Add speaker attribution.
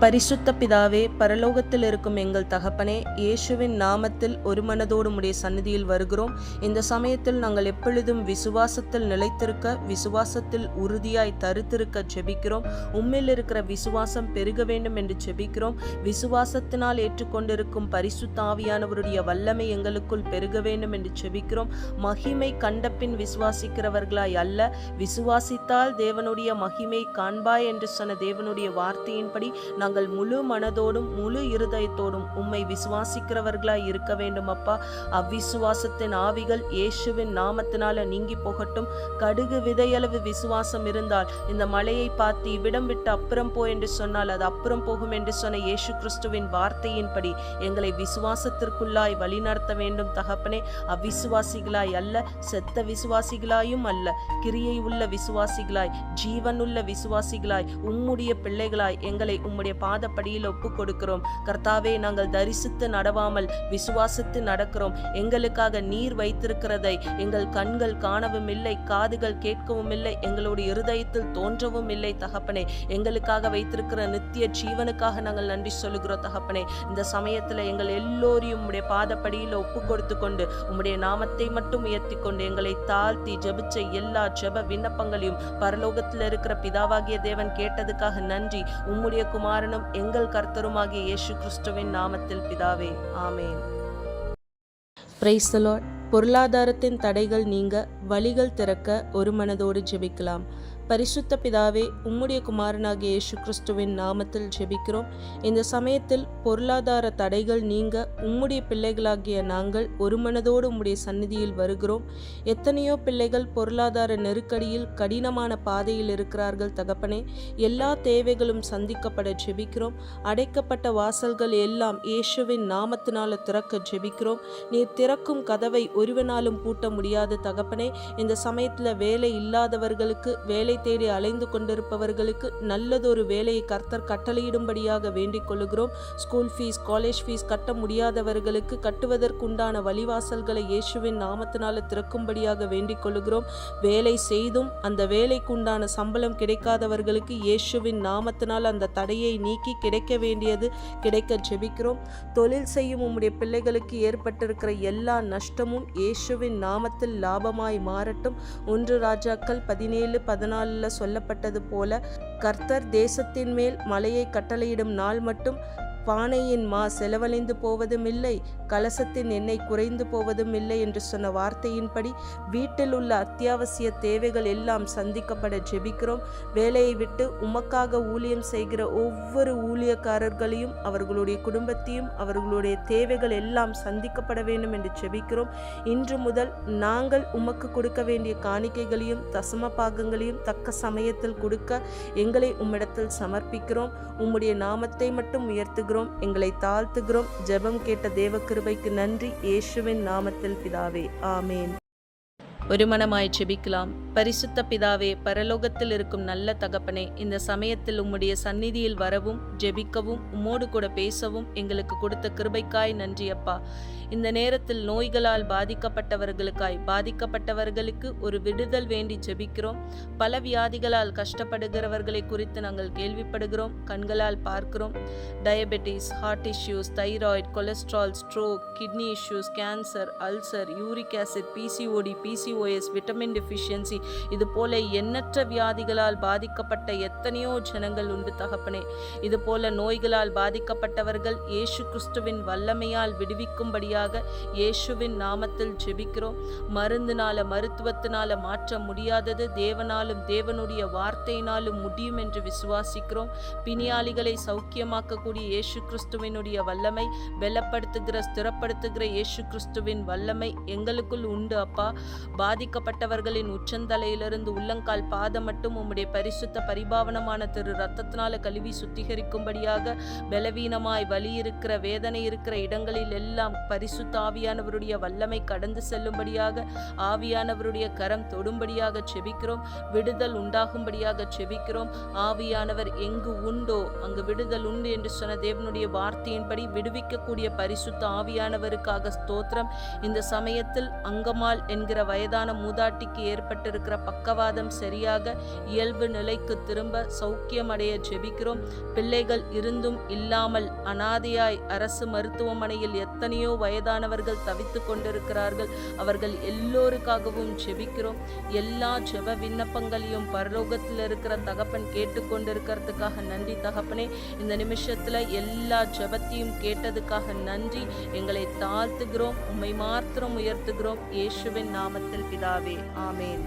Speaker 1: பரிசுத்த பிதாவே பரலோகத்தில் இருக்கும் எங்கள் தகப்பனே இயேசுவின் நாமத்தில் ஒரு மனதோடு உடைய சந்நிதியில் வருகிறோம். இந்த சமயத்தில் நாங்கள் எப்பொழுதும் விசுவாசத்தில் நிலைத்திருக்க விசுவாசத்தில் உறுதியாய் தருத்திருக்க செபிக்கிறோம் உம்மில் இருக்கிற விசுவாசம் பெருக வேண்டும் என்று செபிக்கிறோம் விசுவாசத்தினால் ஏற்றுக்கொண்டிருக்கும் பரிசுத்த ஆவியானவருடைய வல்லமை எங்களுக்குள் பெருக வேண்டும் என்று செபிக்கிறோம் மகிமை கண்டபின் விசுவாசிக்கிறவர்களாய் அல்ல விசுவாசித்தால் தேவனுடைய மகிமை காண்பாய் என்று சொன்ன தேவனுடைய வார்த்தையின்படி நாங்கள் முழு மனதோடும் முழு இருதயத்தோடும் உம்மை விசுவாசிக்கிறவர்களாய் இருக்க வேண்டும் அப்பா. அவ்விசுவாசத்தின் ஆவிகள் இயேசுவின் நாமத்தினால நீங்கி போகட்டும். கடுகு விதையளவு விசுவாசம் இருந்தால் இந்த மலையை பார்த்து இவ்விடம் விட்டு அப்புறம் போ என்று சொன்னால் அது அப்புறம் போகும் என்று சொன்ன இயேசு கிறிஸ்துவின் வார்த்தையின்படி எங்களை விசுவாசத்திற்குள்ளாய் வழிநடத்த வேண்டும் தகப்பனே. அவ்விசுவாசிகளாய் அல்ல செத்த விசுவாசிகளாயும் அல்ல. கிரியை உள்ள விசுவாசிகளாய் ஜீவனுள்ள விசுவாசிகளாய் உம்முடைய பிள்ளைகளாய் எங்களை உம்முடைய பாதப்படியில் ஒப்பு கொடுக்கிறோம் கர்த்தாவே நாங்கள் தரிசித்து நடவாமல் விசுவாசித்து நடக்கிறோம். எங்களுக்காக நீர் வைத்திருக்கிறதை எங்கள் கண்கள் காணவும் இல்லை காதுகள் கேட்கவும் இல்லை எங்களுடைய இருதயத்தில் தோன்றவும் இல்லை தகப்பனே. எங்களுக்காக வைத்திருக்கிற நித்திய ஜீவனுக்காக நாங்கள் நன்றி சொல்லுகிறோம் தகப்பனே. இந்த சமயத்தில் எங்கள் எல்லோரையும் உம்முடைய பாதப்படியில் ஒப்பு கொடுத்து கொண்டு உம்முடைய நாமத்தை மட்டும் உயர்த்தி கொண்டு எங்களை தாழ்த்தி ஜெபிச்ச எல்லா ஜெப விண்ணப்பங்களையும் பரலோகத்தில் இருக்கிற பிதாவாகிய தேவன் கேட்டதுக்காக நன்றி. உம்முடைய காரணம் எங்கள் கர்த்தருமாகிய இயேசு கிறிஸ்துவின் நாமத்தில் பிதாவே. ஆமேன். பிரைசலோட் பொருளாதாரத்தின் தடைகள் நீங்க வழிகள் திறக்க ஒரு மனதோடு ஜெபிக்கலாம். பரிசுத்த பிதாவே உம்முடைய குமாரனாகிய இயேசு கிறிஸ்துவின் நாமத்தில் ஜெபிக்கிறோம். இந்த சமயத்தில் பொருளாதார தடைகள் நீங்க உம்முடைய பிள்ளைகளாகிய நாங்கள் ஒரு மனதோடு உம்முடைய சந்நிதியில் வருகிறோம். எத்தனையோ பிள்ளைகள் பொருளாதார நெருக்கடியில் கடினமான பாதையில் இருக்கிறார்கள் தகப்பனே. எல்லா தேவைகளும் சந்திக்கப்பட ஜெபிக்கிறோம். அடைக்கப்பட்ட வாசல்கள் எல்லாம் இயேசுவின் நாமத்தினால திறக்க ஜெபிக்கிறோம். நீர் திறக்கும் கதவை ஒருவனாலும் பூட்ட முடியாது தகப்பனே. இந்த சமயத்தில் வேலை இல்லாதவர்களுக்கு வேலை தேடி அலைந்து கொண்டிருப்பவர்களுக்கு நல்லதொரு வேலையை கர்த்தர் கட்டளையிடும்படியாக வேண்டிக் கொள்ளுகிறோம். ஸ்கூல் ஃபீஸ் காலேஜ் ஃபீஸ் கட்ட முடியாதவர்களுக்கு கட்டுவதற்குண்டான வழிவாசல்களை இயேசுவின் நாமத்தினால திறக்கும்படியாக வேண்டிக் கொள்ளுகிறோம். வேலை செய்தும் அந்த வேலைக்குண்டான சம்பளம் கிடைக்காதவர்களுக்கு இயேசுவின் நாமத்தினால் அந்த தடையை நீக்கி கிடைக்க வேண்டியது கிடைக்க ஜெபிக்கிறோம். தொழில் செய்யும் உம்முடைய பிள்ளைகளுக்கு ஏற்பட்டிருக்கிற எல்லா நஷ்டமும் இயேசுவின் நாமத்தில் லாபமாய் மாறட்டும். ஒன்று ராஜாக்கள் பதினேழு பதினாலு பதினாலில் சொல்லப்பட்டது போல கர்த்தர் தேசத்தின் மேல் மலையை கட்டளையிடும் நாள் மட்டும் பானையின் மா செலவழிந்து போவதும் இல்லை கலசத்தின் எண்ணெய் குறைந்து போவதும் இல்லை என்று சொன்ன வார்த்தையின்படி வீட்டில் உள்ள அத்தியாவசிய தேவைகள் எல்லாம் சந்திக்கப்பட ஜெபிக்கிறோம். வேலையை விட்டு உமக்காக ஊழியம் செய்கிற ஒவ்வொரு ஊழியக்காரர்களையும் அவர்களுடைய குடும்பத்தையும் அவர்களுடைய தேவைகள் எல்லாம் சந்திக்கப்பட வேண்டும் என்று ஜெபிக்கிறோம். இன்று முதல் நாங்கள் உமக்கு கொடுக்க வேண்டிய காணிக்கைகளையும் தசம பாகங்களையும் தக்க சமயத்தில் கொடுக்க எங்களை உம்மிடத்தில் சமர்ப்பிக்கிறோம். உம்முடைய நாமத்தை மட்டும் உயர்த்துகிறோம். எங்களை தாழ்த்துகிறோம். ஜெபம் கேட்ட தேவ கிருபைக்கு நன்றி. இயேசுவின் நாமத்தில் பிதாவே. ஆமேன். ஒரு செபிக்கலாம். ஜெபிக்கலாம் பரிசுத்த பிதாவே பரலோகத்தில் இருக்கும் நல்ல தகப்பனே இந்த சமயத்தில் உம்முடைய சந்நிதியில் வரவும் ஜெபிக்கவும் உம்மோடு கூட பேசவும் எங்களுக்கு கொடுத்த கிருபைக்காய் நன்றி அப்பா. இந்த நேரத்தில் நோய்களால் பாதிக்கப்பட்டவர்களுக்காய் பாதிக்கப்பட்டவர்களுக்கு ஒரு விடுதல் வேண்டி ஜெபிக்கிறோம். பல வியாதிகளால் கஷ்டப்படுகிறவர்களை குறித்து நாங்கள் கேள்விப்படுகிறோம் கண்களால் பார்க்கிறோம். Diabetes heart issues thyroid cholesterol stroke kidney issues cancer ulcer uric acid PCOD PCOS vitamin deficiency இது போல எண்ணற்ற வியாதிகளால் பாதிக்கப்பட்ட எத்தனையோ ஜனங்கள் உண்டு தகப்பனே. இது போல நோய்களால் பாதிக்கப்பட்டவர்கள் இயேசு கிறிஸ்துவின் வல்லமையால் விடுவிக்கும்படியாக இயேசுவின் நாமத்தில் ஜெபிக்கிறோம். மருந்தினால மருத்துவத்தினால மாற்ற முடியாதது தேவனாலும் தேவனுடைய வார்த்தையினாலும் முடியும் என்று விசுவாசிக்கிறோம். பிணியாளிகளை சௌக்கியமாக்கக்கூடிய இயேசு கிறிஸ்துவினுடைய வல்லமை பலப்படுத்துகிற ஸ்திரப்படுத்துகிற இயேசு கிறிஸ்துவின் வல்லமை எங்களுக்குள் உண்டு அப்பா. பாதிக்கப்பட்டவர்களின் உச்சந்தலையிலிருந்து உள்ளங்கால் பாதம் மட்டும் உம்முடைய பரிசுத்த பரிபாவனமான திரு ரத்தத்தினால கழுவி சுத்திகரிக்கும்படியாக பலவீனமாய் வலி இருக்கிற வேதனை இருக்கிற இடங்களில் எல்லாம் பரிசுத்த ஆவியானவருடைய வல்லமை கடந்து செல்லும்படியாக ஆவியானவருடைய கரம் தொடும்படியாக செபிக்கிறோம். விடுதல் உண்டாகும்படியாக செபிக்கிறோம். ஆவியானவர் எங்கு உண்டோ அங்கு விடுதல் உண்டு என்று சொன்ன தேவனுடைய வார்த்தையின்படி விடுவிக்கக்கூடிய பரிசுத்த ஆவியானவருக்காக ஸ்தோத்திரம். இந்த சமயத்தில் அங்கமால் என்கிற வயதான வயதான மூதாட்டிக்கு ஏற்பட்டிருக்கிற பக்கவாதம் சரியாக இயல்பு நிலைக்கு திரும்ப சௌக்கியமடைய ஜெபிக்கிறோம். பிள்ளைகள் இருந்தும் இல்லாமல் அனாதையாய் அரசு மருத்துவமனையில் எத்தனையோ வயதானவர்கள் தவித்து கொண்டிருக்கிறார்கள். அவர்கள் எல்லோருக்காகவும் ஜெபிக்கிறோம். எல்லா ஜெப விண்ணப்பங்களையும் பரலோகத்தில் இருக்கிற தகப்பன் கேட்டுக்கொண்டிருக்கிறதுக்காக நன்றி தகப்பனே. இந்த நிமிஷத்துல எல்லா ஜெபத்தையும் கேட்டதுக்காக நன்றி. எங்களை தாழ்த்துகிறோம். உண்மை மாத்திரம் உயர்த்துகிறோம். இயேசுவின் நாமத்தில் பிதாவே ஆமேன்